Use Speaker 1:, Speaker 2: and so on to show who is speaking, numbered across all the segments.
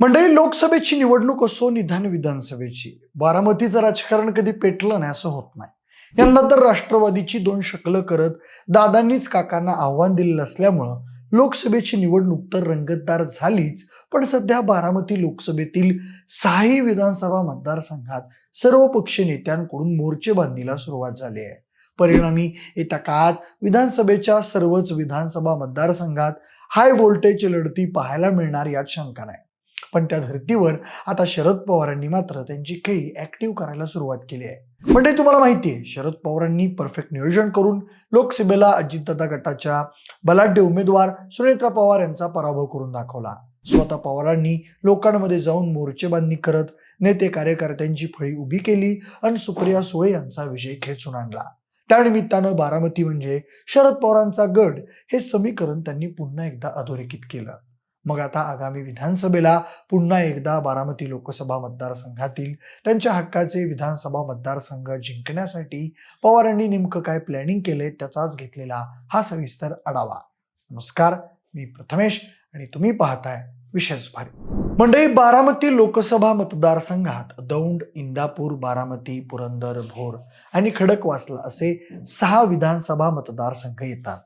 Speaker 1: मंडळी लोकसभेची निवडणूक असो निधान विधानसभेची. बारामतीचं राजकारण कधी पेटलं नाही असं होत नाही. यंदा तर राष्ट्रवादीची दोन शकलं करत दादांनीच काकांना आव्हान दिलेलं असल्यामुळं लोकसभेची निवडणूक तर रंगतदार झालीच पण सध्या बारामती लोकसभेतील सहाही विधानसभा मतदारसंघात सर्व पक्ष नेत्यांकडून मोर्चेबांधीला सुरुवात झाली आहे. परिणामी येत्या काळात विधानसभेच्या सर्वच विधानसभा मतदारसंघात हाय व्होल्टेज लढती पाहायला मिळणार यात शंका नाही. पण त्या धर्तीवर आता शरद पवारांनी मात्र त्यांची खेळी ऍक्टिव्ह करायला सुरुवात केली आहे. म्हणजे तुम्हाला माहिती आहे शरद पवारांनी परफेक्ट नियोजन करून लोकसभेला अजितदादा गटाच्या बलाढ्य उमेदवार सुनेत्रा पवार यांचा पराभव करून दाखवला. स्वतः पवारांनी लोकांमध्ये जाऊन मोर्चेबांधणी करत नेते कार्यकर्त्यांची फळी उभी केली आणि सुप्रिया सुळे यांचा विजय खेचून आणला. त्यानिमित्तानं बारामती म्हणजे शरद पवारांचा गड हे समीकरण त्यांनी पुन्हा एकदा अधोरेखित केलं. मग आता आगामी विधानसभेला पुन्हा एकदा बारामती लोकसभा मतदारसंघातील त्यांच्या हक्काचे विधानसभा मतदारसंघ जिंकण्यासाठी पवारांनी नेमकं काय प्लॅनिंग केले त्याचाच घेतलेला हा सविस्तर आढावा. नमस्कार मी प्रथमेश आणि तुम्ही पाहताय विशेष भारी मंडळी बारामती लोकसभा मतदारसंघात दौंड इंदापूर बारामती पुरंदर भोर आणि खडकवासला असे सहा विधानसभा मतदारसंघ येतात.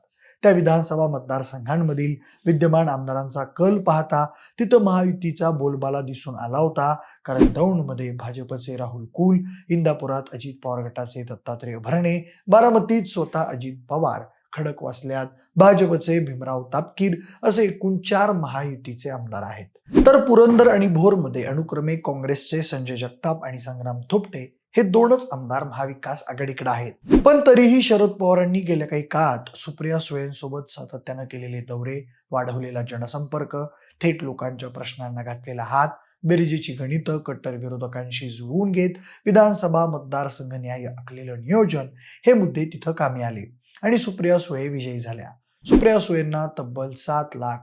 Speaker 1: त्या विधानसभा मतदारसंघांमधील विद्यमान आमदारांचा कल पाहता तिथं महायुतीचा बोलबाला दिसून आला होता. कारण दौंडमध्ये भाजपचे राहुल कुल इंदापुरात अजित पवार गटाचे दत्तात्रय भरणे बारामतीत स्वतः अजित पवार खडकवासल्यात भाजपचे भीमराव तापकीर असे एकूण चार महायुतीचे आमदार आहेत. तर पुरंदर आणि भोरमध्ये अनुक्रमे काँग्रेसचे संजय जगताप आणि संग्राम थोपटे हे दोनच आमदार महाविकास आघाडीकडे आहेत. पण तरीही शरद पवारांनी गेल्या काही काळात सुप्रिया सुळेंसोबत सातत्यानं केलेले दौरे वाढवलेला जनसंपर्क थेट लोकांच्या प्रश्नांना घातलेला हात बेरजेची गणितं कट्टर विरोधकांशी जुळवून घेत विधानसभा मतदारसंघ न्याय आखलेलं नियोजन हे मुद्दे तिथं कामी आले आणि सुप्रिया सुळे विजयी झाल्या. सुप्रिया सुळेंना तब्बल सात लाख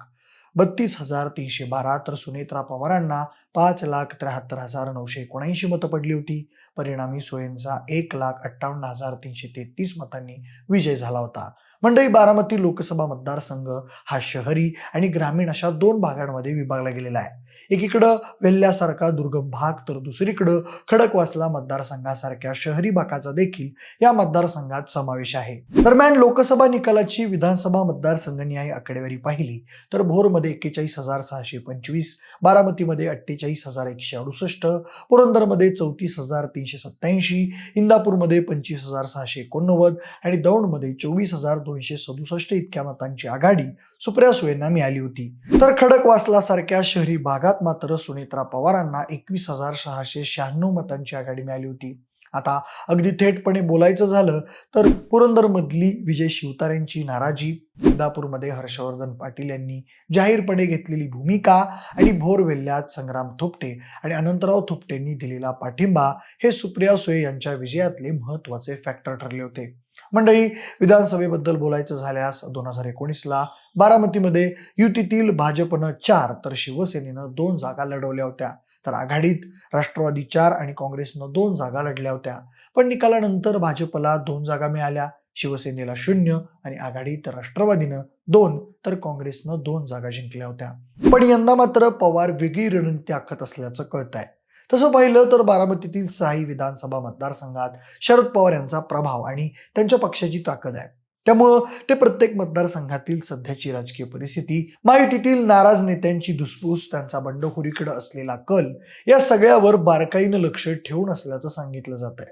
Speaker 1: बत्तीस हजार तीनशे बारा तर सुनेत्रा पवारांना पाच लाख त्र्याहत्तर हजार नऊशे एकोणऐंशी मतं पडली होती. परिणामी सोयेंचा एक लाख अठ्ठावन्न हजार तीनशे तेहतीस मतांनी विजय झाला होता. मंडई बारामती लोकसभा मतदारसंघ हा शहरी आणि ग्रामीण अशा दोन भागांमध्ये विभागला गेलेला आहे. एकीकडं वेल्ल्यासारखा दुर्गम भाग तर दुसरीकडं खडकवासला मतदारसंघासारख्या शहरी भागाचा देखील या मतदारसंघात समावेश आहे. दरम्यान लोकसभा निकालाची विधानसभा मतदारसंघनिहाय आकडेवारी पाहिली तर भोरमध्ये एक्केचाळीस हजार सहाशे पंचवीस बारामतीमध्ये अठ्ठेचाळीस हजार एकशे अडुसष्ट पुरंदरमध्ये चौतीस हजार तीनशे सत्याऐंशी इंदापूरमध्ये पंचवीस हजार सहाशे एकोणनव्वद आणि दौंडमध्ये चोवीस हजार दोनशे सदुसष्ट इतक्या मतांची आघाडी सुप्रिया सुळेंना मिळाली होती. तर खडकवासला सारख्या शहरी भागात मात्र सुनेत्रा पवारांना एकवीस हजार सहाशे शहाण्णव मतांची आघाडी मिळाली होती. आता अगदी थेटपणे बोलायचं झालं तर पुरंदरमधली विजय शिवतारेंची नाराजी इंदापूरमध्ये हर्षवर्धन पाटील यांनी जाहीरपणे घेतलेली भूमिका आणि भोर वेल्ल्यात संग्राम थोपटे आणि अनंतराव थोपटेंनी दिलेला पाठिंबा हे सुप्रिया सुळे यांच्या विजयातले महत्त्वाचे फॅक्टर ठरले होते. मंडळी विधानसभेबद्दल बोलायचं झाल्यास दोन हजार एकोणीसला बारामतीमध्ये युतीतील भाजपनं चार तर शिवसेनेनं दोन जागा लढवल्या होत्या. तर आघाडीत राष्ट्रवादी चार आणि काँग्रेसनं दोन जागा लढल्या होत्या. पण निकालानंतर भाजपला दोन जागा मिळाल्या. शिवसेनेला शून्य आणि आघाडीत राष्ट्रवादीनं दोन तर काँग्रेसनं दोन जागा जिंकल्या होत्या. पण यंदा मात्र पवार वेगळी रणनीती आखत असल्याचं कळत आहे तसं पाहिलं तर बारामतीतील सहाही विधानसभा मतदारसंघात शरद पवार यांचा प्रभाव आणि त्यांच्या पक्षाची ताकद आहे. त्यामुळं ते प्रत्येक मतदारसंघातील सध्याची राजकीय परिस्थिती महायुतीतील नाराज नेत्यांची धुसफूस त्यांचा बंडखोरीकडे असलेला कल या सगळ्यावर बारकाईनं लक्ष ठेवून असल्याचं सांगितलं जात आहे.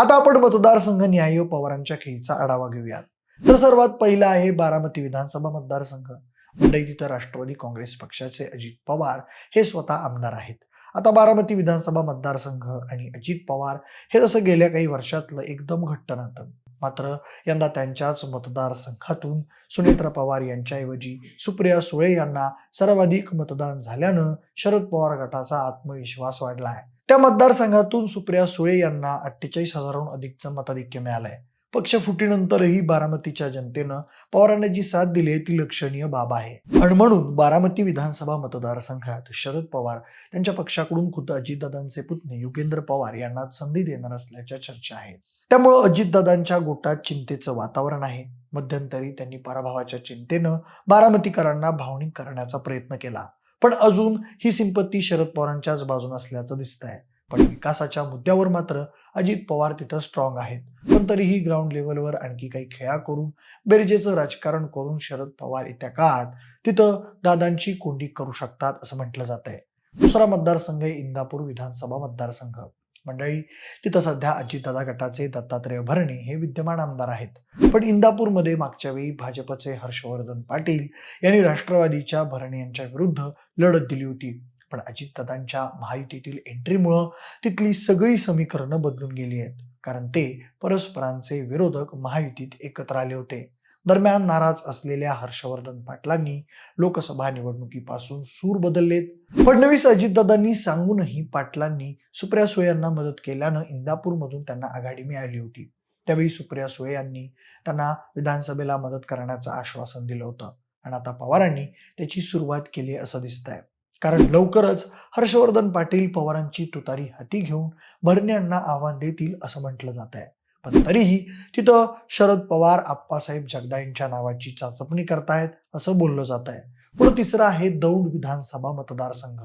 Speaker 1: आता आपण मतदारसंघ न्याय पवारांच्या खेळीचा आढावा घेऊयात. तर सर्वात पहिला आहे बारामती विधानसभा मतदारसंघ. मंडई तिथं राष्ट्रवादी काँग्रेस पक्षाचे अजित पवार हे स्वतः आमदार आहेत. आता बारामती विधानसभा मतदारसंघ आणि अजित पवार हे जसं गेल्या काही वर्षातलं एकदम घट्ट नातं. मात्र यंदा त्यांच्याच मतदारसंघातून सुनेत्रा पवार यांच्याऐवजी सुप्रिया सुळे यांना सर्वाधिक मतदान झाल्यानं शरद पवार गटाचा आत्मविश्वास वाढला आहे. त्या मतदारसंघातून सुप्रिया सुळे यांना अठ्ठेचाळीस हजाराहून अधिकचं मताधिक्य मिळालंय. पक्ष फुटीनंतरही बारामतीच्या जनतेनं पवारांना जी साथ दिली आहे ती लक्षणीय बाब आहे. आणि म्हणून बारामती विधानसभा मतदारसंघात शरद पवार त्यांच्या पक्षाकडून खुद्द अजितदादांचे पुतणे युगेंद्र पवार यांना संधी देणार असल्याच्या चर्चा आहेत. त्यामुळं अजितदादांच्या गोटात चिंतेचं वातावरण आहे. मध्यंतरी त्यांनी पराभवाच्या चिंतेनं बारामतीकरांना भावनिक करण्याचा प्रयत्न केला. पण अजून ही सिंपत्ती शरद पवारांच्याच बाजून असल्याचं दिसत आहे पण विकासाच्या मुद्द्यावर मात्र अजित पवार तिथं स्ट्रॉंग आहेत. पण तरीही ग्राउंड लेवलवर आणखी काही खेळा करून बेरजेचं राजकारण करून शरद पवार येत्या काळात तिथं दादांची कोंडी करू शकतात असं म्हटलं जात आहे दुसरा मतदारसंघ आहे इंदापूर विधानसभा मतदारसंघ. मंडळी तिथं सध्या अजितदादा गटाचे दत्तात्रय भरणे हे विद्यमान आमदार आहेत. पण इंदापूरमध्ये मागच्या वेळी भाजपचे हर्षवर्धन पाटील यांनी राष्ट्रवादीच्या भरणे यांच्या विरुद्ध लढत दिली होती. पण अजितदादांच्या महायुतीतील एंट्रीमुळं तिथली सगळी समीकरणं बदलून गेली आहेत. कारण ते परस्परांचे विरोधक महायुतीत एकत्र आले होते. दरम्यान नाराज असलेल्या हर्षवर्धन पाटलांनी लोकसभा निवडणुकीपासून सूर बदललेत. फडणवीस अजितदादांनी सांगूनही पाटलांनी सुप्रिया सुळे यांना मदत केल्यानं इंदापूरमधून त्यांना आघाडी मिळाली होती. त्यावेळी सुप्रिया सुळे यांनी त्यांना विधानसभेला मदत करण्याचं आश्वासन दिलं होतं. आणि आता पवारांनी त्याची सुरुवात केली असं दिसतंय. कारण लवकरच हर्षवर्धन पाटील पवारांची तुतारी हाती घेऊन भरण्यांना आव्हान देतील असं म्हटलं जात आहे. पण तरीही तिथं शरद पवार आप्पासाहेब जगदाईंच्या नावाची चाचपणी करतायत असं बोललं जात आहे. पुढे तिसरं आहे दौंड विधानसभा मतदारसंघ.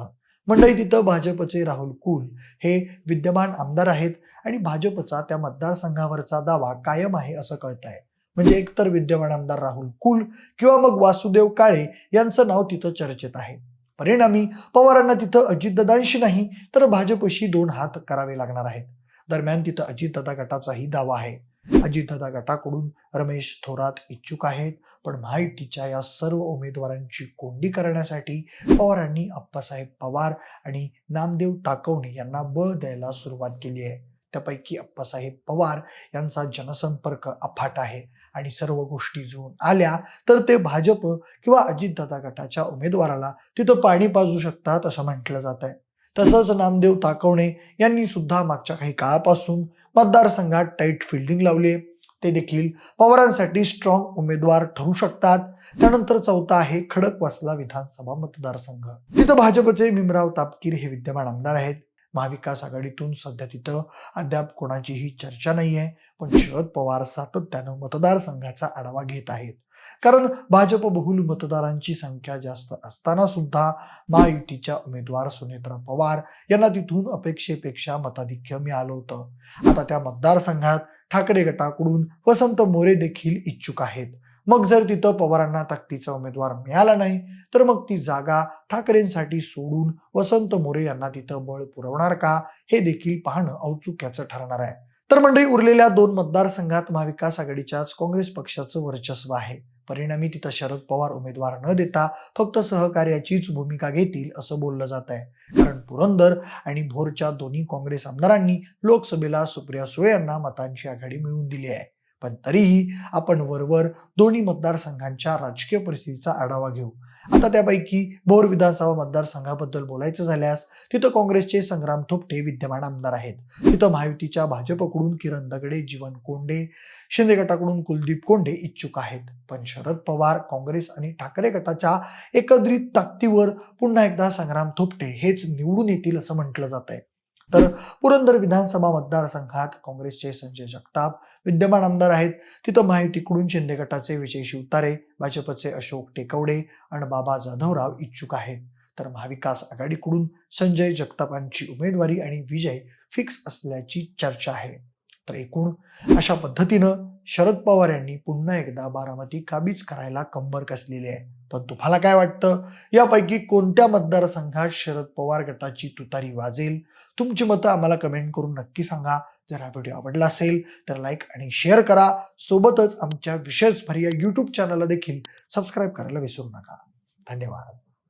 Speaker 1: मंडळी तिथं भाजपचे राहुल कुल हे विद्यमान आमदार आहेत आणि भाजपचा त्या मतदारसंघावरचा दावा कायम आहे असं कळत आहे म्हणजे एकतर विद्यमान आमदार राहुल कुल किंवा मग वासुदेव काळे यांचं नाव तिथं चर्चेत आहे. परिणामी पवारांना तिथं अजितदादांशी नाही तर भाजपशी दोन हात करावे लागणार आहेत. दरम्यान तिथं अजितदादा गटाचाही दावा आहे. अजितदादा गटाकडून रमेश थोरात इच्छुक आहेत पण महायुतीच्या या सर्व उमेदवारांची कोंडी करण्यासाठी पवारांनी अप्पासाहेब पवार आणि नामदेव ताकवणे यांना बळ द्यायला सुरुवात केली आहे. त्यापैकी अप्पासाहेब पवार यांचा जनसंपर्क अफाट आहे. आणि सर्व गोष्टी जुळून आल्या तर ते भाजप किंवा अजितदादा गटाच्या उमेदवाराला तिथं पाणी पाजू शकतात असं म्हटलं जात आहे तसंच नामदेव ताकवणे यांनी सुद्धा मागच्या काही काळापासून मतदारसंघात टाईट फिल्डिंग लावली ते देखील पवारांसाठी स्ट्रॉंग उमेदवार ठरू शकतात. त्यानंतर चौथा आहे खडकवासला विधानसभा मतदारसंघ. तिथं भाजपचे भीमराव तापकीर हे विद्यमान आमदार आहेत. महाविकास आघाडीतून सध्या तिथं अद्याप कोणाचीही चर्चा नाही आहे पण शरद पवार सातत्यानं मतदारसंघाचा आढावा घेत आहेत. कारण भाजप बहुल मतदारांची संख्या जास्त असताना सुद्धा महायुतीच्या उमेदवार सुनेत्रा पवार यांना तिथून अपेक्षेपेक्षा मताधिक्य मिळालं होतं. आता त्या मतदारसंघात ठाकरे गटाकडून वसंत मोरे देखील इच्छुक आहेत. मग जर तिथं पवारांना ताकदीचा उमेदवार मिळाला नाही तर मग ती जागा ठाकरेंसाठी सोडून वसंत मोरे यांना तिथं बळ पुरवणार का हे देखील पाहणं औत्सुक्याचं ठरणार आहे. तर मंडळी उरलेल्या दोन मतदारसंघात महाविकास आघाडीच्याच काँग्रेस पक्षाचं वर्चस्व आहे. परिणामी तिथं शरद पवार उमेदवार न देता फक्त सहकार्याचीच भूमिका घेतील असं बोललं जात आहे. कारण पुरंदर आणि भोरच्या दोन्ही काँग्रेस आमदारांनी लोकसभेला सुप्रिया सुळे यांना मतांची आघाडी मिळवून दिली आहे. पण तरीही आपण वरवर दोन्ही मतदारसंघांच्या राजकीय परिस्थितीचा आढावा घेऊ. आता त्यापैकी भोर विधानसभा मतदारसंघाबद्दल बोलायचं झाल्यास तिथं काँग्रेसचे संग्राम थोपटे विद्यमान आमदार आहेत. तिथं महायुतीच्या भाजपकडून किरण दगडे जीवन कोंडे शिंदे गटाकडून कुलदीप कोंडे इच्छुक आहेत. पण शरद पवार काँग्रेस आणि ठाकरे गटाच्या एकत्रित ताकदीवर पुन्हा एकदा संग्राम थोपटे हेच निवडून येतील असं म्हटलं जात आहे तर पुरंदर विधानसभा मतदारसंघात काँग्रेसचे संजय जगताप विद्यमान आमदार आहेत. तिथं महायुतीकडून शिंदे गटाचे विजय शिवतारे भाजपचे अशोक टेकवडे आणि बाबा जाधवराव इच्छुक आहेत. तर महाविकास आघाडीकडून संजय जगतापांची उमेदवारी आणि विजय फिक्स असल्याची चर्चा आहे. तर एकूण अशा पद्धतीनं शरद पवार यांनी पुन्हा एकदा बारामती काबीज करायला कंबर कसलेली आहे. पण तुम्हाला काय वाटतं? यापैकी कोणत्या मतदारसंघात शरद पवार गटाची तुतारी वाजेल? तुमची मतं आम्हाला कमेंट करून नक्की सांगा. जर हा व्हिडिओ आवडला असेल तर लाईक आणि शेअर करा. सोबतच आमच्या विशेषभर या यूट्यूब चॅनलला देखील सबस्क्राईब करायला विसरू नका. धन्यवाद.